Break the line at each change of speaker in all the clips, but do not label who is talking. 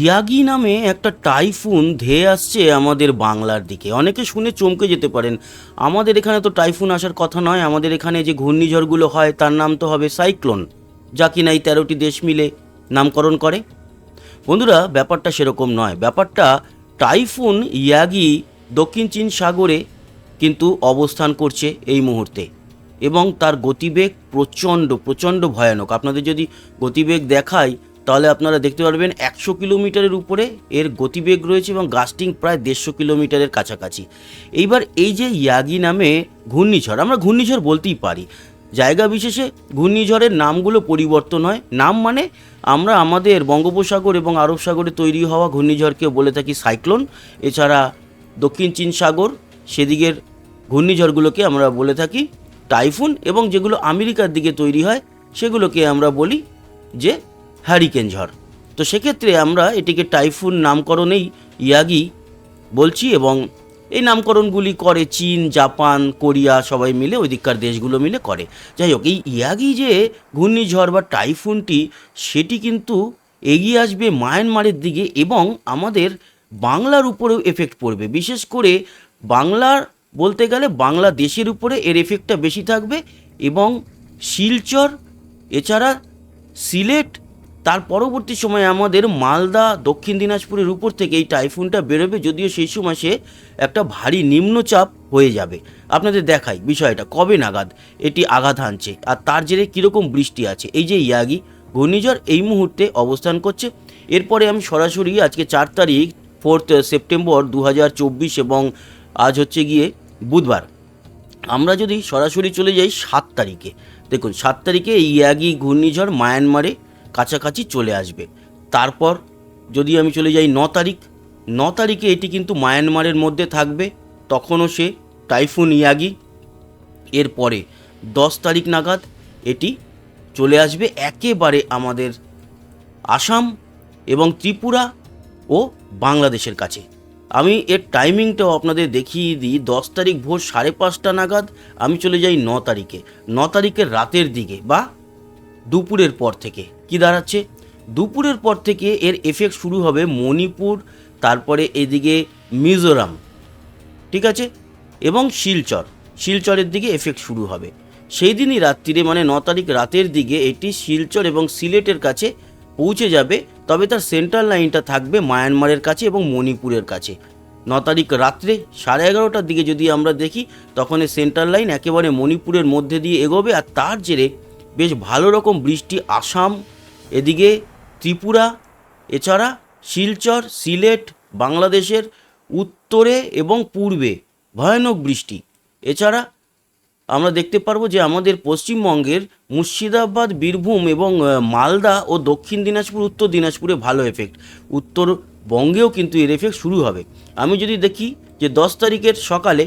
Yagi নামে একটা typhoon ধেয়ে আসছে আমাদের বাংলার দিকে। অনেকে শুনে চমকে যেতে পারেন, আমাদের এখানে তো টাইফুন আসার কথা নয়, আমাদের এখানে যে ঘূর্ণিঝড়গুলো হয়, তার নাম তো হবে সাইক্লোন, যা কিনা এই তেরোটি দেশ মিলে নামকরণ করে। বন্ধুরা, ব্যাপারটা সেরকম নয়। ব্যাপারটা, টাইফুন ইয়াগি দক্ষিণ চীন সাগরে কিন্তু অবস্থান করছে এই মুহূর্তে, এবং তার গতিবেগ প্রচণ্ড প্রচণ্ড ভয়ানক। আপনাদের যদি গতিবেগ দেখাই তাহলে আপনারা দেখতে পারবেন একশো কিলোমিটারের উপরে এর গতিবেগ রয়েছে এবং গাস্টিং প্রায় দেড়শো কিলোমিটারের কাছাকাছি। এইবার এই যে ইয়াগি নামে ঘূর্ণিঝড়, আমরা ঘূর্ণিঝড় বলতেই পারি। জায়গা বিশেষে ঘূর্ণিঝড়ের নামগুলো পরিবর্তন হয়। নাম মানে আমরা আমাদের বঙ্গোপসাগর এবং আরব সাগরে তৈরি হওয়া ঘূর্ণিঝড়কে বলে থাকি সাইক্লোন। এছাড়া দক্ষিণ চীন সাগর, সেদিকের ঘূর্ণিঝড়গুলোকে আমরা বলে থাকি টাইফুন এবং যেগুলো আমেরিকার দিকে তৈরি হয়, সেগুলোকে আমরা বলি যে হ্যারিকেন ঝড়। তো সেক্ষেত্রে আমরা এটিকে টাইফুন নামকরণেই ইয়াগি বলছি এবং এই নামকরণগুলি করে চীন, জাপান, কোরিয়া সবাই মিলে ওইদিককার দেশগুলো মিলে করে। যাই হোক, এই ইয়াগি যে ঘূর্ণিঝড় বা টাইফুনটি, সেটি কিন্তু এগিয়ে আসবে মায়ানমারের দিকে এবং আমাদের বাংলার উপরেও এফেক্ট পড়বে। বিশেষ করে বাংলার বলতে গেলে বাংলাদেশের উপরে এর এফেক্টটা বেশি থাকবে এবং শিলচর, এছাড়া সিলেট তার পরবর্তী সময়ে আমাদের মালদা, দক্ষিণ দিনাজপুরের উপর থেকে এই টাইফুনটা বেরোবে, যদিও সেই সময় সে একটা ভারী নিম্নচাপ হয়ে যাবে। আপনাদের দেখাই বিষয়টা, কবে নাগাদ এটি আঘাত হানছে আর তার জেরে কীরকম বৃষ্টি আছে? এই যে ইয়াগি, ঘূর্ণিঝড় এই মুহূর্তে অবস্থান করছে। এরপরে আমি সরাসরি আজকে চার তারিখ ফোর্থ সেপ্টেম্বর দু হাজার চব্বিশ এবং আজ হচ্ছে গিয়ে বুধবার। আমরা যদি সরাসরি চলে যাই সাত তারিখে। দেখুন, সাত তারিখে ইয়াগি, ঘূর্ণিঝড় মায়ানমারে কাছাকাছি চলে আসবে। তারপর যদি আমি চলে যাই ন তারিখ, ন তারিখে এটি কিন্তু মায়ানমারের মধ্যে থাকবে। তখনও সে টাইফুন ইয়াগি। এরপরে দশ তারিখ নাগাদ এটি চলে আসবে একেবারে আমাদের আসাম এবং ত্রিপুরা ও বাংলাদেশের কাছে। আমি এর টাইমিংটাও আপনাদের দেখিয়ে দিই। দশ তারিখ ভোর সাড়ে পাঁচটা নাগাদ আমি চলে যাই ন তারিখে। ন তারিখের রাতের দিকে বা দুপুরের পর থেকে। কি দাঁড়াচ্ছে? দুপুরের পর থেকে এর এফেক্ট শুরু হবে মণিপুর, তারপরে এদিকে মিজোরাম, ঠিক আছে? এবং শিলচর। শিলচরের দিকে এফেক্ট শুরু হবে। সেই দিনই রাত্রিরে মানে ন তারিখ রাতের দিকে এটি শিলচর এবং সিলেটের কাছে পৌঁছে যাবে। তবে তার সেন্ট্রাল লাইনটা থাকবে মায়ানমারের কাছে এবং মণিপুরের কাছে। ন তারিখ রাত্রে সাড়ে এগারোটার দিকে যদি আমরা দেখি, তখন এই সেন্ট্রাল লাইন একেবারে মণিপুরের মধ্যে দিয়ে এগোবে। আর তার জেরে বেশ ভালো রকম বৃষ্টি আসাম এদিকে ত্রিপুরা, এছাড়া শিলচর, সিলেট, বাংলাদেশের উত্তরে এবং পূর্বে ভয়ানক বৃষ্টি। এছাড়া আমরা দেখতে পারব যে আমাদের পশ্চিমবঙ্গের মুর্শিদাবাদ, বীরভূম এবং মালদা ও দক্ষিণ দিনাজপুর, উত্তর দিনাজপুরে ভালো এফেক্ট উত্তরবঙ্গেও কিন্তু এর এফেক্ট শুরু হবে। আমি যদি দেখি যে দশ তারিখের সকালে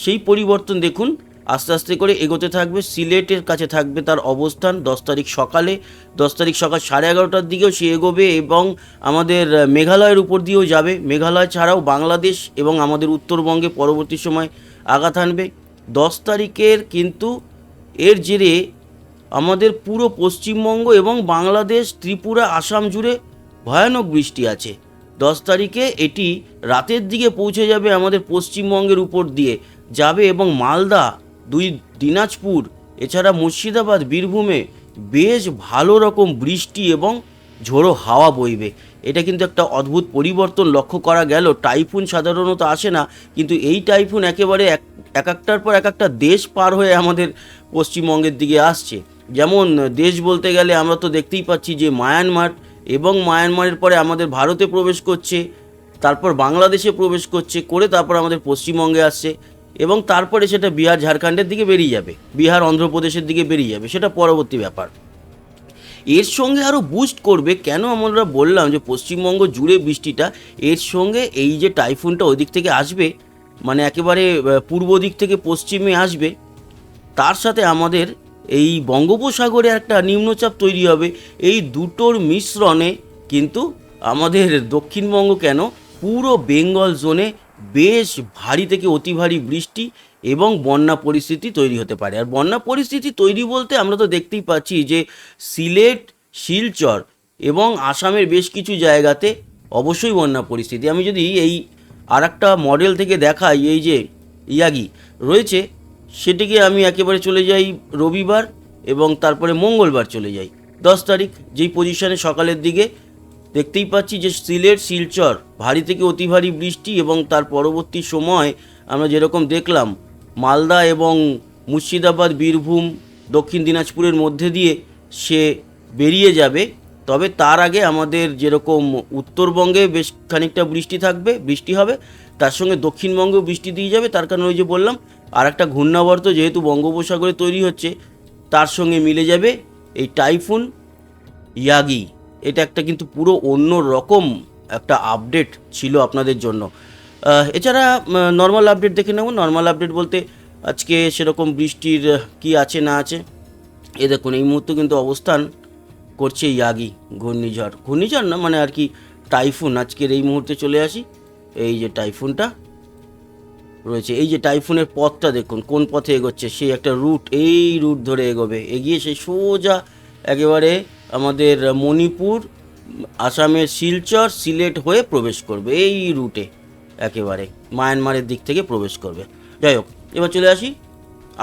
সেই পরিবর্তন দেখুন আস্তে আস্তে করে এগোতে থাকবে, সিলেটের কাছে থাকবে তার অবস্থান। দশ তারিখ সকালে, দশ তারিখ সকাল সাড়ে এগারোটার দিকেও সে এগোবে এবং আমাদের মেঘালয়ের উপর দিয়েও যাবে। মেঘালয় ছাড়াও বাংলাদেশ এবং আমাদের উত্তরবঙ্গে পরবর্তী সময় আঘাত আনবে দশ তারিখের কিন্তু এর জেরে আমাদের পুরো পশ্চিমবঙ্গ এবং বাংলাদেশ, ত্রিপুরা, আসাম জুড়ে ভয়ানক বৃষ্টি আছে। দশ তারিখে এটি রাতের দিকে পৌঁছে যাবে আমাদের পশ্চিমবঙ্গের উপর দিয়ে যাবে এবং মালদা দুই দিনাজপুর, এছাড়া মুর্শিদাবাদ, বীরভূমে বেশ ভালো রকম বৃষ্টি এবং ঝোড়ো হাওয়া বইবে। এটা কিন্তু একটা অদ্ভুত পরিবর্তন লক্ষ্য করা গেল। টাইফুন সাধারণত আসে না, কিন্তু এই টাইফুন একেবারে এক এক একটার পর এক একটা দেশ পার হয়ে আমাদের পশ্চিমবঙ্গের দিকে আসছে। যেমন দেশ বলতে গেলে আমরা তো দেখতেই পাচ্ছি যে মায়ানমার এবং মায়ানমারের পরে আমাদের ভারতে প্রবেশ করছে, তারপর বাংলাদেশে প্রবেশ করছে, করে তারপর আমাদের পশ্চিমবঙ্গে আসছে। এবং তারপরে সেটা বিহার ঝাড়খণ্ডের দিকে বেরিয়ে যাবে, বিহার অন্ধ্রপ্রদেশের দিকে বেরিয়ে যাবে, সেটা পরবর্তী ব্যাপার। এর সঙ্গে আরও বুস্ট করবে কেন আমরা বললাম যে পশ্চিমবঙ্গ জুড়ে বৃষ্টিটা, এর সঙ্গে এই যে টাইফুনটা ওদিক থেকে আসবে মানে একেবারে পূর্ব দিক থেকে পশ্চিমে আসবে, তার সাথে আমাদের এই বঙ্গোপসাগরে একটা নিম্নচাপ তৈরি হবে, এই দুটোর মিশ্রণে কিন্তু আমাদের দক্ষিণবঙ্গ কেন পুরো বেঙ্গল জোনে বেশ ভারী থেকে অতি ভারী বৃষ্টি এবং বন্যা পরিস্থিতি তৈরি হতে পারে। আর বন্যা পরিস্থিতি তৈরি বলতে আমরা তো দেখতেই পাচ্ছি যে সিলেট, শিলচর এবং আসামের বেশ কিছু জায়গাতে অবশ্যই বন্যা পরিস্থিতি। আমি যদি এই আর একটা মডেল থেকে দেখাই, এই যে ইয়াগি রয়েছে, সেটিকে আমি একেবারে চলে যাই রবিবার এবং তারপরে মঙ্গলবার চলে যাই। দশ তারিখ, যেই পজিশনে সকালের দিকে দেখতেই পাচ্ছি যে সিলেট, শিলচর, ভারী থেকে অতি ভারী বৃষ্টি এবং তার পরবর্তী সময় আমরা যেরকম দেখলাম, মালদা এবং মুর্শিদাবাদ, বীরভূম, দক্ষিণ দিনাজপুরের মধ্যে দিয়ে সে বেরিয়ে যাবে। তবে তার আগে আমাদের যেরকম উত্তরবঙ্গে বেশ খানিকটা বৃষ্টি থাকবে, বৃষ্টি হবে, তার সঙ্গে দক্ষিণবঙ্গেও বৃষ্টি দিয়ে যাবে। তার কারণ ওই যে বললাম আর একটা ঘূর্ণাবর্ত যেহেতু বঙ্গোপসাগরে তৈরি হচ্ছে, তার সঙ্গে মিলে যাবে এই টাইফুন, ইয়াগি। এটা একটা কিন্তু পুরো অন্য রকম একটা আপডেট ছিল আপনাদের জন্য। এছাড়া নর্মাল আপডেট দেখে নেব। নর্মাল আপডেট বলতে আজকে সেরকম বৃষ্টির কি আছে না আছে। এ দেখুন, এই মুহূর্তে কিন্তু অবস্থান করছে ইয়াগি ঘূর্ণিঝড়। ঘূর্ণিঝড় না মানে আর কি টাইফুন আজকের এই মুহূর্তে চলে আসি। এই যে টাইফুনটা রয়েছে। এই যে টাইফুনের পথটা দেখুন, কোন পথে এগোচ্ছে। সেই একটা রুট এই রুট ধরে এগোবে। এগিয়ে সেই সোজা একেবারে আমাদের মণিপুর, আসামের শিলচর, সিলেট হয়ে প্রবেশ করবে, এই রুটে একেবারে মায়ানমারের দিক থেকে প্রবেশ করবে। যাই হোক, এবার চলে আসি।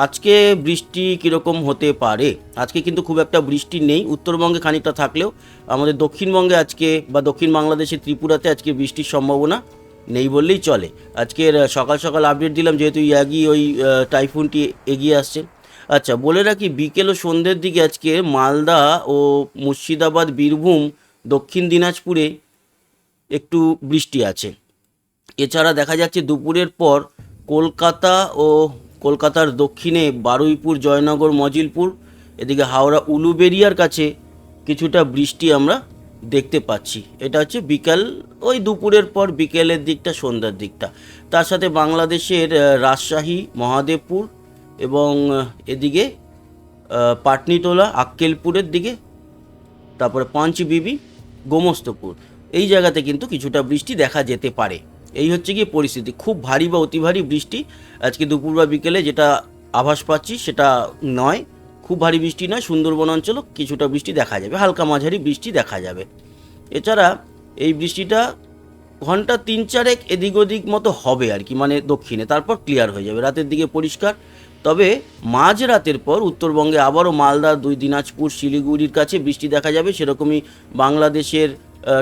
আজকে বৃষ্টি কীরকম হতে পারে? আজকে কিন্তু খুব একটা বৃষ্টি নেই, উত্তরবঙ্গে খানিকটা থাকলেও আমাদের দক্ষিণবঙ্গে আজকে বা দক্ষিণ বাংলাদেশে ত্রিপুরাতে আজকে বৃষ্টির সম্ভাবনা নেই বললেই চলে। আজকের সকাল সকাল আপডেট দিলাম, যেহেতু ইয়াগি ওই টাইফুনটি এগিয়ে আসছে। আচ্ছা বলে রাখি বিকেল ও সন্ধ্যের দিকে আজকে মালদা ও মুর্শিদাবাদ, বীরভূম, দক্ষিণ দিনাজপুরে একটু বৃষ্টি আছে। এছাড়া দেখা যাচ্ছে দুপুরের পর কলকাতা ও কলকাতার দক্ষিণে বারুইপুর, জয়নগর, মজিলপুর, এদিকে হাওড়া, উলুবেরিয়ার কাছে কিছুটা বৃষ্টি আমরা দেখতে পাচ্ছি। এটা হচ্ছে বিকাল, ওই দুপুরের পর বিকেলের দিকটা, সন্ধ্যার দিকটা। তার সাথে বাংলাদেশের রাজশাহী, মহাদেবপুর এবং এদিকে আহ, পাটনিটোলা আক্কেলপুরের দিকে তারপরে পাঞ্চবিবি গোমস্তপুর। এই জায়গাতে কিন্তু কিছুটা বৃষ্টি দেখা যেতে পারে। এই হচ্ছে গিয়ে পরিস্থিতি। খুব ভারী বা অতি ভারী বৃষ্টি। আজকে দুপুর বা বিকেলে যেটা আভাস পাচ্ছি সেটা নয়। খুব ভারী বৃষ্টি নয় সুন্দরবন অঞ্চলও কিছুটা বৃষ্টি দেখা যাবে। হালকা মাঝারি বৃষ্টি দেখা যাবে। এছাড়া এই বৃষ্টিটা ঘণ্টা তিন চারেক এদিক ওদিক মতো হবে আর কি মানে দক্ষিণে। তারপর ক্লিয়ার হয়ে যাবে। রাতের দিকে পরিষ্কার। তবে মাঝ রাতের পর উত্তরবঙ্গে আবারও মালদা, দুই দিনাজপুর, শিলিগুড়ির কাছে বৃষ্টি দেখা যাবে। সেরকমই বাংলাদেশের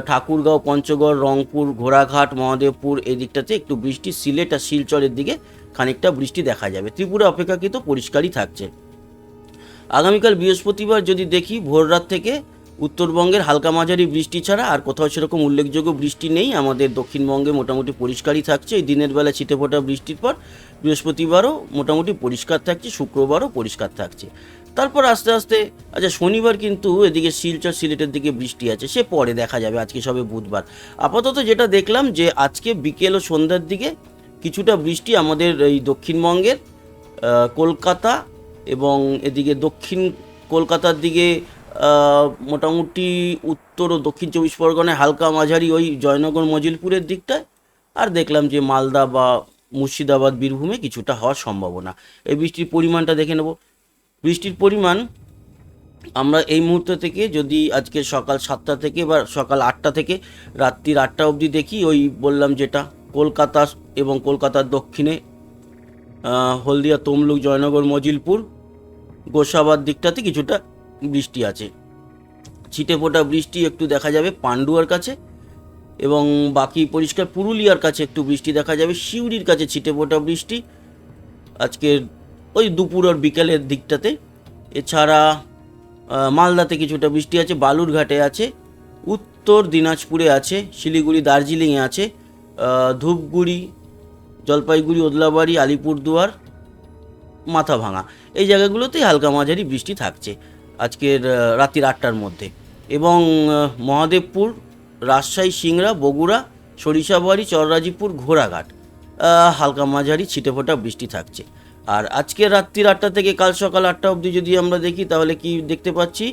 ঠাকুরগাঁও, পঞ্চগড়, রংপুর, ঘোড়াঘাট, মহাদেবপুর এই দিকটাতে একটু বৃষ্টি। সিলেট আর শিলচরের দিকে খানিকটা বৃষ্টি দেখা যাবে। ত্রিপুরা অপেক্ষাকৃত পরিষ্কারই থাকছে। আগামীকাল বৃহস্পতিবার যদি দেখি, ভোররাত থেকে উত্তরবঙ্গের হালকা মাঝারি বৃষ্টি ছাড়া আর কোথাও সেরকম উল্লেখযোগ্য বৃষ্টি নেই। আমাদের দক্ষিণবঙ্গে মোটামুটি পরিষ্কারই থাকছে। এই দিনের বেলা ছিটেফোঁটা বৃষ্টির পর বৃহস্পতিবারও মোটামুটি পরিষ্কার থাকছে, শুক্রবারও পরিষ্কার থাকছে। তারপর আস্তে আস্তে আচ্ছা শনিবার কিন্তু এদিকে শিলচর সিলেটের দিকে বৃষ্টি আছে, সে পরে দেখা যাবে, আজকে সবে বুধবার। আপাতত যেটা দেখলাম যে আজকে বিকেল ও সন্ধ্যার দিকে কিছুটা বৃষ্টি আমাদের এই দক্ষিণবঙ্গের কলকাতা এবং এদিকে দক্ষিণ কলকাতার দিকে মোটামুটি উত্তর ও দক্ষিণ চব্বিশ পরগনায় হালকা মাঝারি ওই জয়নগর মজিলপুরের দিকটায়। আর দেখলাম যে মালদা বা মুর্শিদাবাদ, বীরভূমে কিছুটা হওয়ার সম্ভাবনা। এই বৃষ্টির পরিমাণটা দেখে নেব। বৃষ্টির পরিমাণ আমরা এই মুহূর্ত থেকে যদি আজকে সকাল সাতটা থেকে বা সকাল আটটা থেকে রাত্রির আটটা অবধি দেখি, ওই বললাম যেটা কলকাতা এবং কলকাতার দক্ষিণে হলদিয়া, তমলুক, জয়নগর, মজিলপুর গোসাবার দিকটাতে কিছুটা বৃষ্টি আছে। ছিটে ফোটা বৃষ্টি একটু দেখা যাবে পান্ডুয়ার কাছে এবং বাকি পরিষ্কার পুরুলিয়ার কাছে একটু বৃষ্টি দেখা যাবে, সিউড়ির কাছে ছিটে ফোটা বৃষ্টি। আজকের ওই দুপুর আর বিকেলের দিকটাতে। এছাড়া মালদাতে কিছুটা বৃষ্টি আছে, বালুরঘাটে আছে, উত্তর দিনাজপুরে আছে, শিলিগুড়ি, দার্জিলিংয়ে আছে ধূপগুড়ি, জলপাইগুড়ি, ওদলাবাড়ি, আলিপুরদুয়ার মাথা ভাঙা এই জায়গাগুলোতেই হালকা মাঝারি বৃষ্টি থাকছে। আজকের রাত্রির আটটার মধ্যে। এবং মহাদেবপুর, রাজশাহী, সিংড়া, বগুড়া, সরিষাবাড়ি, চররাজিপুর, ঘোড়াঘাট হালকা মাঝারি, ছিটেফোঁটা বৃষ্টি থাকছে। আর আজকে রাত্রির আটটা থেকে কাল সকাল আটটা অবধি যদি আমরা দেখি, তাহলে কি দেখতে পাচ্ছি?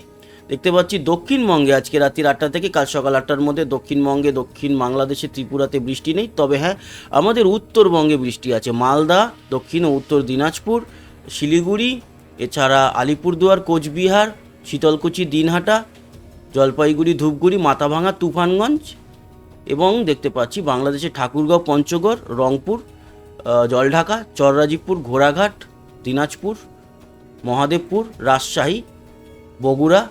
দেখতে পাচ্ছি দক্ষিণবঙ্গে আজকে রাত্রির আটটা থেকে কাল সকাল আটটার মধ্যে দক্ষিণবঙ্গে, দক্ষিণ বাংলাদেশে ত্রিপুরাতে বৃষ্টি নেই। তবে হ্যাঁ আমাদের উত্তরবঙ্গে বৃষ্টি আছে। মালদা, দক্ষিণ ও উত্তর দিনাজপুর, শিলিগুড়ি এছাড়া আলিপুরদুয়ার, কোচবিহার, শীতলকুচি, দিনহাটা, জলপাইগুড়ি, ধূপগুড়ি মাথাভাঙা তুফানগঞ্জ এবং দেখতে পাচ্ছি বাংলাদেশের ঠাকুরগাঁও, পঞ্চগড়, রংপুর জলঢাকা, চররাজীবপুর, ঘোড়াঘাট, দিনাজপুর, মহাদেবপুর, রাজশাহী, বগুড়া,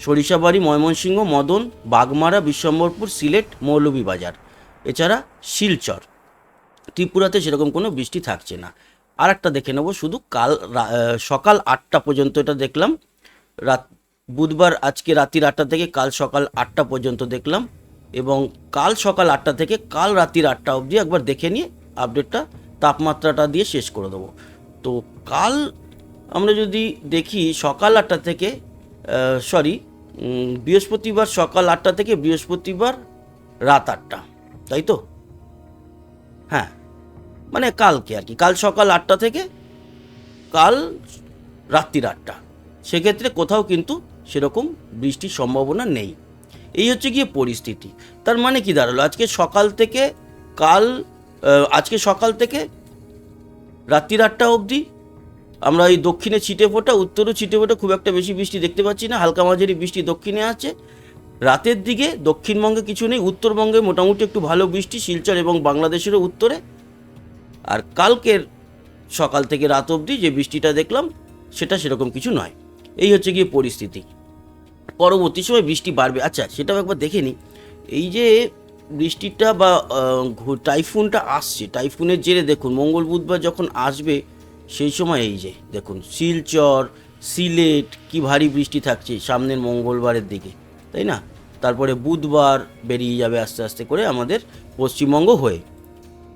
সরিষাবাড়ি, ময়মনসিংহ, মদন, বাগমারা, বিশ্বম্বরপুর, সিলেট, মৌলভীবাজার। এছাড়া শিলচর। ত্রিপুরাতে সেরকম কোনো বৃষ্টি থাকছে না। আর একটা দেখে নেব। শুধু কাল সকাল আটটা পর্যন্ত এটা দেখলাম। রাত বুধবার আজকে রাত্রির আটটা থেকে কাল সকাল আটটা পর্যন্ত দেখলাম। এবং কাল সকাল আটটা থেকে কাল রাত্রির আটটা অবধি একবার দেখে নিয়ে আপডেটটা তাপমাত্রাটা দিয়ে শেষ করে দেবো। তো কাল আমরা যদি দেখি সকাল আটটা থেকে সরি বৃহস্পতিবার সকাল আটটা থেকে বৃহস্পতিবার রাত আটটা। তাই তো? হ্যাঁ। মানে কালকে আর কি। কাল সকাল আটটা থেকে, কাল রাত্রির আটটা। সেক্ষেত্রে কোথাও কিন্তু সেরকম বৃষ্টির সম্ভাবনা নেই। এই হচ্ছে গিয়ে পরিস্থিতি। তার মানে কি দাঁড়াল? আজকে সকাল থেকে কাল আজকে সকাল থেকে রাত্রির আটটা অবধি আমরা এই দক্ষিণে ছিটে ফোটা উত্তরও ছিটে ফোটা খুব একটা বেশি বৃষ্টি দেখতে পাচ্ছি না। হালকা মাঝারি বৃষ্টি দক্ষিণে আছে। রাতের দিকে দক্ষিণবঙ্গে কিছু নেই, উত্তরবঙ্গে মোটামুটি একটু ভালো বৃষ্টি, শিলচর এবং বাংলাদেশেরও উত্তরে। আর কালকের সকাল থেকে রাত অবধি যে বৃষ্টিটা দেখলাম, সেটা সেরকম কিছু নয়। এই হচ্ছে গিয়ে পরিস্থিতি। পরবর্তী সময় বৃষ্টি বাড়বে। আচ্ছা সেটাও একবার দেখে নিই। এই যে বৃষ্টিটা বা টাইফুনটা আসছে। টাইফুনের জেরে দেখুন, মঙ্গল বুধবার যখন আসবে, সেই সময় এই যে, দেখুন, শিলচর, সিলেট, কি ভারী বৃষ্টি থাকছে সামনের মঙ্গলবারের দিকে, তাই না? তারপরে বুধবার বেরিয়ে যাবে আস্তে আস্তে করে আমাদের পশ্চিমবঙ্গ হয়ে।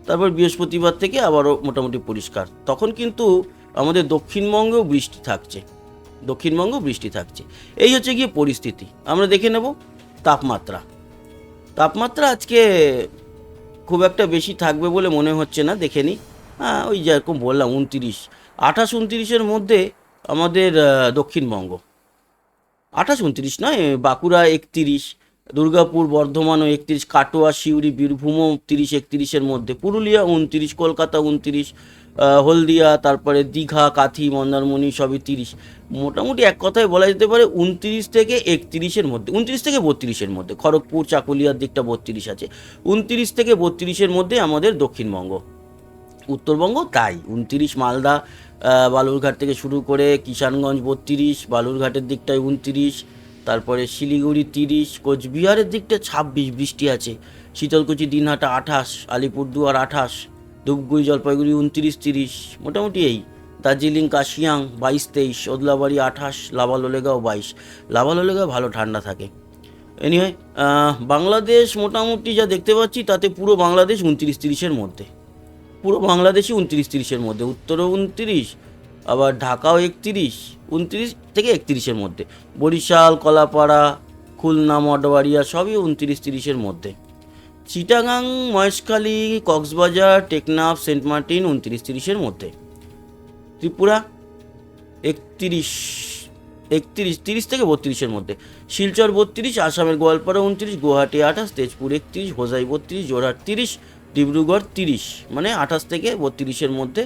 তারপর বৃহস্পতিবার থেকে আবারও মোটামুটি পরিষ্কার। তখন কিন্তু আমাদের দক্ষিণবঙ্গেও বৃষ্টি থাকছে। দক্ষিণবঙ্গেও বৃষ্টি থাকছে। এই হচ্ছে গিয়ে পরিস্থিতি। আমরা দেখে নেব তাপমাত্রা। তাপমাত্রা আজকে খুব একটা বেশি থাকবে বলে মনে হচ্ছে না, দেখে নিই। হ্যাঁ ওই যেরকম বললাম, উনতিরিশ। আঠাশ উনতিরিশের মধ্যে আমাদের দক্ষিণবঙ্গ। আঠাশ উনত্রিশ নয়, বাঁকুড়া একত্রিশ। দুর্গাপুর বর্ধমানও একত্রিশ, কাটোয়া, সিউড়ি বীরভূমও তিরিশ, একত্রিশের মধ্যে, পুরুলিয়া উনত্রিশ, কলকাতা উনত্রিশ হলদিয়া, তারপরে দীঘা, কাথি, মন্দারমণি সবই তিরিশ। মোটামুটি এক কথায় বলা যেতে পারে উনত্রিশ থেকে একত্রিশের মধ্যে, উনত্রিশ থেকে বত্রিশের মধ্যে, খড়গপুর, চাকুলিয়ার দিকটা বত্রিশ আছে। উনত্রিশ থেকে বত্রিশের মধ্যে আমাদের দক্ষিণবঙ্গ। উত্তরবঙ্গ তাই, উনতিরিশ মালদা বালুরঘাট থেকে শুরু করে কিষানগঞ্জ বত্রিশ, বালুরঘাটের দিকটায় উনতিরিশ তারপরে শিলিগুড়ি তিরিশ, কোচবিহারের দিকটা ছাব্বিশ, বৃষ্টি আছে। শীতলকুচি, দিনহাটা আঠাশ, আলিপুরদুয়ার আঠাশ, ধূপগুড়ি, জলপাইগুড়ি উনত্রিশ, তিরিশ, মোটামুটি এই। দার্জিলিং, কাশিয়াং বাইশ, তেইশ, ওদলাবাড়ি আঠাশ লাভালোলেগাঁও বাইশ। লাভালোলেগাঁও ভালো ঠান্ডা থাকে। এনিওয়ে বাংলাদেশ মোটামুটি যা দেখতে পাচ্ছি, তাতে পুরো বাংলাদেশ উনত্রিশ, তিরিশের মধ্যে। পুরো বাংলাদেশই উনত্রিশ, তিরিশের মধ্যে। উত্তরও উনত্রিশ আবার ঢাকাও একত্রিশ, উনত্রিশ থেকে একত্রিশের মধ্যে। বরিশাল, কলাপাড়া, খুলনা মডবাড়িয়া সবই উনত্রিশ, তিরিশের মধ্যে। চিটাগাং, মহেশখালী, কক্সবাজার, টেকনাফ, সেন্ট মার্টিন উনত্রিশ, তিরিশের মধ্যে। ত্রিপুরা একত্রিশ একত্রিশ, তিরিশ থেকে বত্রিশের মধ্যে। শিলচর বত্রিশ, আসামের গোয়ালপাড়া উনত্রিশ, গুয়াহাটি আঠাশ, তেজপুর একত্রিশ, হোজাই বত্রিশ, জোরহাট তিরিশ, ডিব্রুগড় তিরিশ মানে আঠাশ থেকে বত্রিশের মধ্যে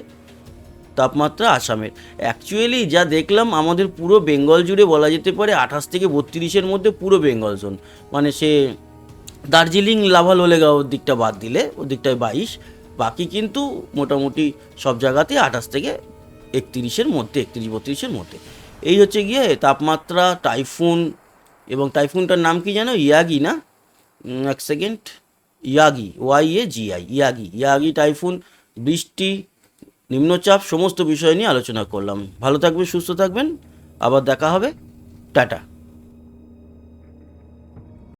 তাপমাত্রা আসামের। অ্যাকচুয়ালি যা দেখলাম, আমাদের পুরো বেঙ্গল জুড়ে বলা যেতে পারে আঠাশ থেকে বত্রিশের মধ্যে পুরো বেঙ্গল জোন। মানে সে দার্জিলিং, লাভালোলেগাঁও দিকটা বাদ দিলে ওর দিকটায় বাইশ। বাকি কিন্তু মোটামুটি সব জায়গাতে আঠাশ থেকে একত্রিশের মধ্যে, একত্রিশ বত্রিশের মধ্যে। এই হচ্ছে গিয়ে তাপমাত্রা, টাইফুন, এবং টাইফুনটার নাম কি জানো? ইয়াগি না? এক second. Yagi, Y A G I, Yagi. Yagi, typhoon, বৃষ্টি নিম্নচাপ সমস্ত বিষয় নিয়ে আলোচনা করলাম। ভালো থাকবেন সুস্থ থাকবেন। আবার দেখা হবে। টাটা।